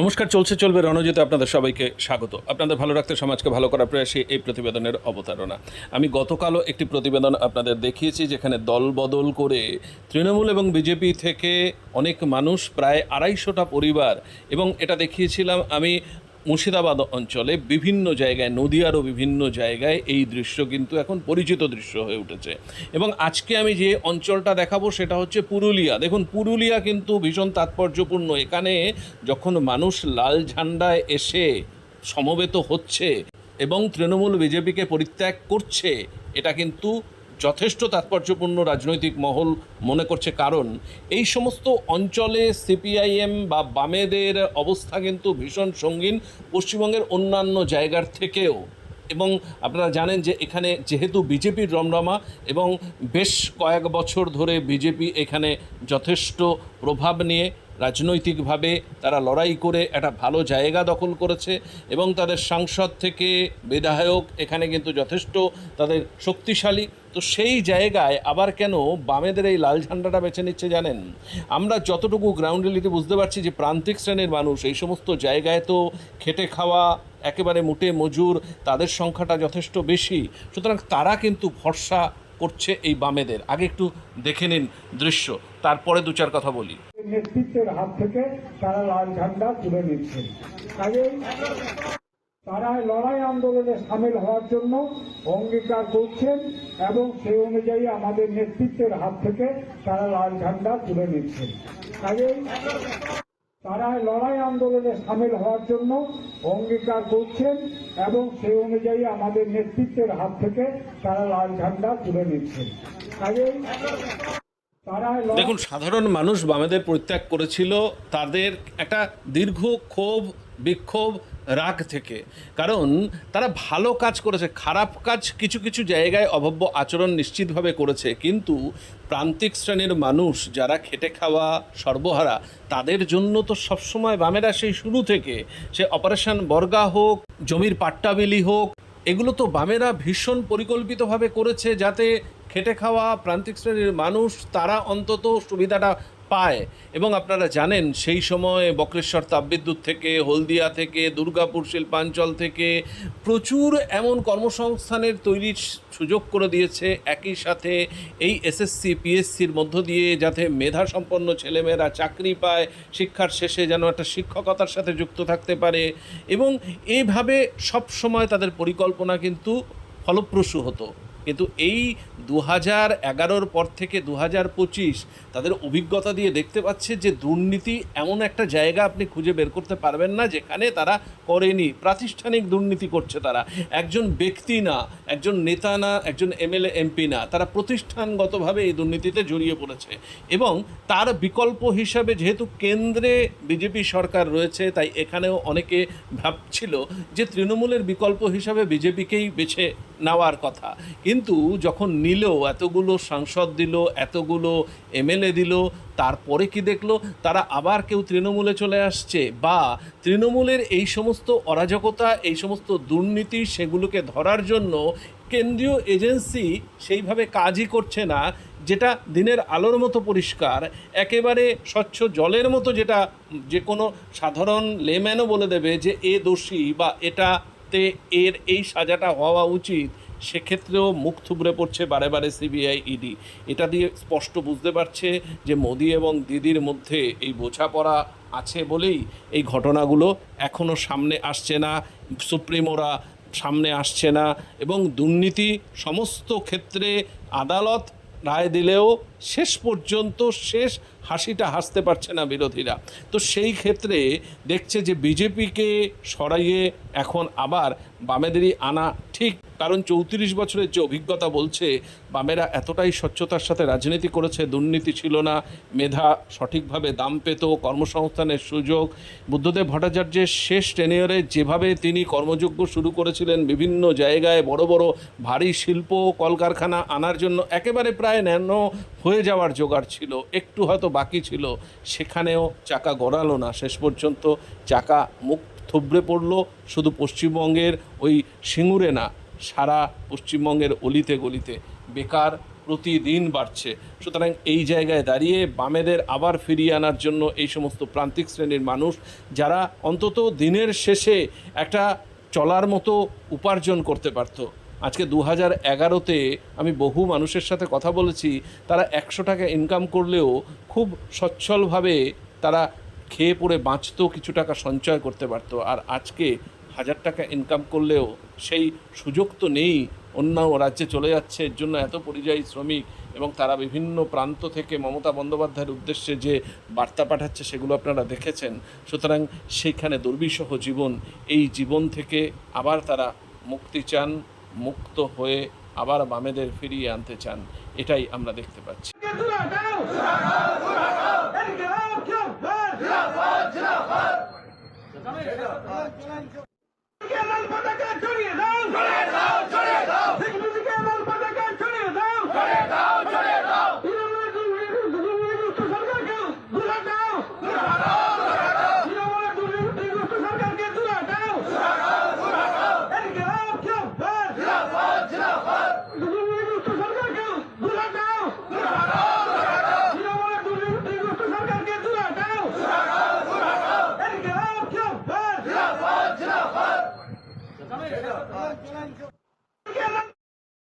নমস্কার, চলছে, চলবে রণজিতে আপনাদের সবাইকে স্বাগত। আপনাদের ভালো রাখতে, সমাজকে ভালো করার প্রয়াসে এই প্রতিবেদনের অবতারণা। আমি গতকালও একটি প্রতিবেদন আপনাদের দেখিয়েছি, যেখানে দল বদল করে তৃণমূল এবং বিজেপি থেকে অনেক মানুষ, প্রায় আড়াইশোটা পরিবার, এবং এটা দেখিয়েছিলাম আমি মুর্শিদাবাদ অঞ্চলে বিভিন্ন জায়গায়, নদীয়ারও বিভিন্ন জায়গায় এই দৃশ্য কিন্তু এখন পরিচিত দৃশ্য হয়ে উঠেছে। এবং আজকে আমি যে অঞ্চলটা দেখাবো সেটা হচ্ছে পুরুলিয়া। দেখুন, পুরুলিয়া কিন্তু ভীষণ তাৎপর্যপূর্ণ। এখানে যখন মানুষ লাল ঝান্ডায় এসে সমবেত হচ্ছে এবং তৃণমূল বিজেপিকে পরিত্যাগ করছে, এটা কিন্তু যথেষ্ট তাৎপর্যপূর্ণ রাজনৈতিক মহল মনে করছে কারণ এই সমস্ত অঞ্চলে সিপিআইএম বা বামেদের অবস্থা কিন্তু ভীষণ সঙ্গীন পশ্চিমবঙ্গের অন্যান্য জায়গার থেকেও। এবং আপনারা জানেন যে এখানে যেহেতু বিজেপির রমরমা এবং বেশ কয়েক বছর ধরে বিজেপি এখানে যথেষ্ট প্রভাব নিয়ে রাজনৈতিকভাবে তারা লড়াই করে একটা ভালো জায়গা দখল করেছে এবং তাদের সাংসদ থেকে বিধায়ক এখানে কিন্তু যথেষ্ট তাদের শক্তিশালী। তো সেই জায়গায় আবার কেন বামেদের এই লাল ঝান্ডাটা বেছে নিচ্ছে জানেন? আমরা যতটুকু গ্রাউন্ড রিলিতে বুঝতে পারছি যে প্রান্তিক শ্রেণির মানুষ এই সমস্ত জায়গায় তো খেটে খাওয়া, একেবারে মুটে মজুর, তাদের সংখ্যাটা যথেষ্ট বেশি। সুতরাং তারা কিন্তু ভরসা করছে এই বামেদের। আগে একটু দেখে নিন দৃশ্য, তারপরে দু চার কথা বলি। নেতৃত্বের হাত থেকে তারা লাল ঝান্ডা তুলে নিচ্ছেন। কাজেই তারা লড়াই আন্দোলনে সামিল হওয়ার জন্য অঙ্গীকার করছেন এবং সেই অনুযায়ী আমাদের নেতৃত্বের হাত থেকে তারা লাল ঝান্ডা তুলে নিচ্ছেন। কাজেই তারা লড়াই আন্দোলনে সামিল হওয়ার জন্য অঙ্গীকার করছেন এবং সেই অনুযায়ী আমাদের নেতৃত্বের হাত থেকে তারা লাল ঝান্ডা তুলে নিচ্ছেন। কাজেই দেখুন, সাধারণ মানুষ বামেদের পরিত্যাগ করেছিল, তাদের একটা দীর্ঘ ক্ষোভ, বিক্ষোভ, রাগ থেকে। কারণ তারা ভালো কাজ করেছে, খারাপ কাজ কিছু কিছু জায়গায় অভব্য আচরণ নিশ্চিতভাবে করেছে। কিন্তু প্রান্তিক শ্রেণির মানুষ যারা খেটে খাওয়া সর্বহারা, তাদের জন্য তো সবসময় বামেরা সেই শুরু থেকে। সে অপারেশন বর্গা হোক, জমির পাট্টাবিলি হোক, এগুলো তো বামেরা ভীষণ পরিকল্পিতভাবে করেছে যাতে খেটে খাওয়া প্রান্তিক শ্রেণির মানুষ, তারা অন্তত সুবিধাটা পায়। এবং আপনারা জানেন, সেই সময় বক্রেশ্বর তাপবিদ্যুৎ থেকে, হলদিয়া থেকে, দুর্গাপুর শিল্পাঞ্চল থেকে প্রচুর এমন কর্মসংস্থানের তৈরির সুযোগ করে দিয়েছে। একই সাথে এই এসএসসি, পিএসসির মধ্য দিয়ে যাতে মেধা সম্পন্ন ছেলেমেয়েরা চাকরি পায়, শিক্ষার শেষে যেন একটা শিক্ষকতার সাথে যুক্ত থাকতে পারে। এবং এইভাবে সব সময় তাদের পরিকল্পনা কিন্তু ফলপ্রসূ হতো। কিন্তু এই দু হাজার এগারোর পর থেকে দু হাজার পঁচিশ তাদের অভিজ্ঞতা দিয়ে দেখতে পাচ্ছে যে দুর্নীতি এমন একটা জায়গা আপনি খুঁজে বের করতে পারবেন না যেখানে তারা করেনি। প্রাতিষ্ঠানিক দুর্নীতি করছে তারা। একজন ব্যক্তি না, একজন নেতা না, একজন এমএলএ, এমপি না, তারা প্রতিষ্ঠানগতভাবে এই দুর্নীতিতে জড়িয়ে পড়েছে। এবং তার বিকল্প হিসাবে যেহেতু কেন্দ্রে বিজেপি সরকার রয়েছে, তাই এখানেও অনেকে ভাবছিল যে তৃণমূলের বিকল্প হিসাবে বিজেপিকেই বেছে নেওয়ার কথা। কিন্তু যখন নিল, এতগুলো সাংসদ দিল, এতগুলো এমএলএ দিল, তারপরে কি দেখল? তারা আবার কেউ তৃণমূলে চলে আসছে বা তৃণমূলের এই সমস্ত অরাজকতা, এই সমস্ত দুর্নীতি সেগুলোকে ধরার জন্য কেন্দ্রীয় এজেন্সি সেইভাবে কাজই করছে না, যেটা দিনের আলোর মতো পরিষ্কার, একেবারে স্বচ্ছ জলের মতো যেটা যে কোনো সাধারণ লেম্যানও বলে দেবে যে এ দোষী বা এটাতে এর এই সাজাটা হওয়া উচিত, সেক্ষেত্রেও মুখ থুবড়ে পড়ছে বারে বারে সিবিআই ইডি। এটা দিয়ে স্পষ্ট বুঝতে পারছে যে মোদি এবং দিদির মধ্যে এই বোঝাপড়া আছে বলেই এই ঘটনাগুলো এখনও সামনে আসছে না সুপ্রিমোরা সামনে আসছে না এবং দুর্নীতি সমস্ত ক্ষেত্রে আদালত রায় দিলেও শেষ পর্যন্ত শেষ হাসিটা হাসতে পারছে না বিরোধীরা। তো সেই ক্ষেত্রে দেখছে যে বিজেপিকে সরাইয়ে এখন আবার বামেদেরই আনা ঠিক কারণ চৌত্রিশ বছরের যে অভিজ্ঞতা বলছে, বামেরা এতটাই স্বচ্ছতার সাথে রাজনীতি করেছে, দুর্নীতি ছিল না, মেধা সঠিকভাবে দাম পেত, কর্মসংস্থানের সুযোগ। বুদ্ধদেব ভট্টাচার্যের শেষ টেনিয়রে যেভাবে তিনি কর্মযোগ্য শুরু করেছিলেন, বিভিন্ন জায়গায় বড় বড় ভারী শিল্প, কলকারখানা আনার জন্য একেবারে প্রায় ন্যানো হয়ে যাওয়ার জোগাড় ছিল। একটু হয়তো বাকি ছিল, সেখানেও চাকা গড়ালো না। শেষ পর্যন্ত চাকা মুখ থুবড়ে পড়ল, শুধু পশ্চিমবঙ্গের ওই সিঙ্গুরে না সারা পশ্চিমবঙ্গের অলিতে গলিতে বেকার প্রতিদিন বাড়ছে। সুতরাং এই জায়গায় দাঁড়িয়ে বামেদের আবার ফিরিয়ে আনার জন্য এই সমস্ত প্রান্তিক শ্রেণির মানুষ, যারা অন্তত দিনের শেষে একটা চলার মতো উপার্জন করতে পারতো। আজকে দু হাজার এগারোতে আমি বহু মানুষের সাথে কথা বলেছি, তারা একশো টাকা ইনকাম করলেও খুব সচ্ছলভাবে তারা খেয়ে পড়ে বাঁচতেও কিছু টাকা সঞ্চয় করতে পারতো। আর আজকে হাজার টাকা ইনকাম করলেও সেই সুযোগ তো নেই অন্য রাজ্যে চলে যাচ্ছে এর জন্য এত পরিযায়ী শ্রমিক এবং তারা বিভিন্ন প্রান্ত থেকে মমতা বন্দ্যোপাধ্যায়ের উদ্দেশ্যে যে বার্তা পাঠাচ্ছে সেগুলো আপনারা দেখেছেন সুতরাং সেখানে দুর্বিষহ জীবন এই জীবন থেকে আবার তারা মুক্তি চান মুক্ত হয়ে আবার বামেদের ফিরিয়ে আনতে চান এটাই আমরা দেখতে পাচ্ছি পতাকা ছড়িয়ে দাও। ছড়িয়ে দাও